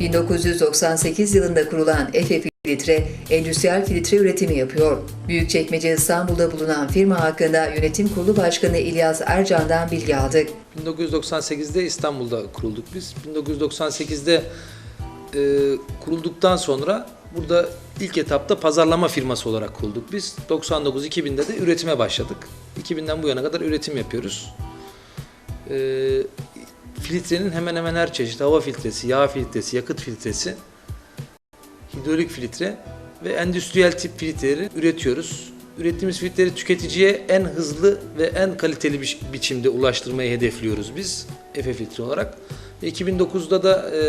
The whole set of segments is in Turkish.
1998 yılında kurulan Efe Filtre, endüstriyel filtre üretimi yapıyor. Büyükçekmece İstanbul'da bulunan firma hakkında Yönetim Kurulu Başkanı İlyas Ercan'dan bilgi aldık. 1998'de İstanbul'da kurulduk biz. 1998'de e, kurulduktan sonra burada ilk etapta pazarlama firması olarak kurulduk biz. 99-2000'de de üretime başladık. 2000'den bu yana kadar üretim yapıyoruz. E, filtrenin hemen hemen her çeşit hava filtresi, yağ filtresi, yakıt filtresi, hidrolik filtre ve endüstriyel tip filtreleri üretiyoruz. Ürettiğimiz filtreleri tüketiciye en hızlı ve en kaliteli bir biçimde ulaştırmayı hedefliyoruz biz Efe filtre olarak. Ve 2009'da da e,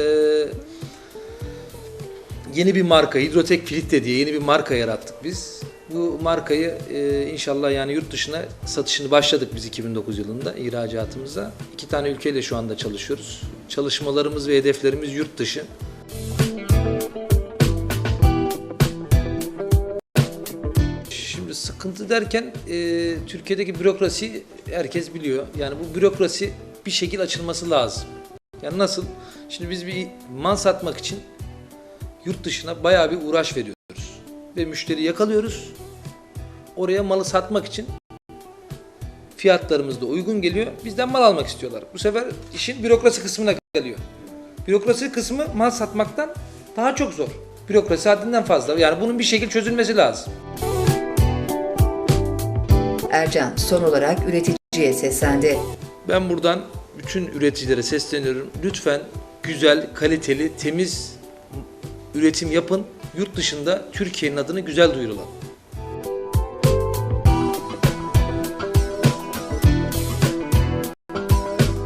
yeni bir marka Hidrotek Filtre diye yeni bir marka yarattık biz. Bu markayı e, inşallah yani yurt dışına satışını başladık biz 2009 yılında ihracatımıza. İki tane ülkeyle şu anda çalışıyoruz. Çalışmalarımız ve hedeflerimiz yurt dışı. Şimdi sıkıntı derken e, Türkiye'deki bürokrasi herkes biliyor. Yani bu bürokrasi bir şekil açılması lazım. Yani nasıl? Şimdi biz bir mal satmak için yurt dışına bayağı bir uğraş veriyoruz. Ve müşteri yakalıyoruz. Oraya malı satmak için fiyatlarımız da uygun geliyor. Bizden mal almak istiyorlar. Bu sefer işin bürokrasi kısmına geliyor. Bürokrasi kısmı mal satmaktan daha çok zor. Bürokrasi haddinden fazla. Yani bunun bir şekil çözülmesi lazım. Ercan son olarak üreticiye seslendi. Ben buradan bütün üreticilere sesleniyorum. Lütfen güzel, kaliteli, temiz üretim yapın. Yurt dışında Türkiye'nin adını güzel duyuralım.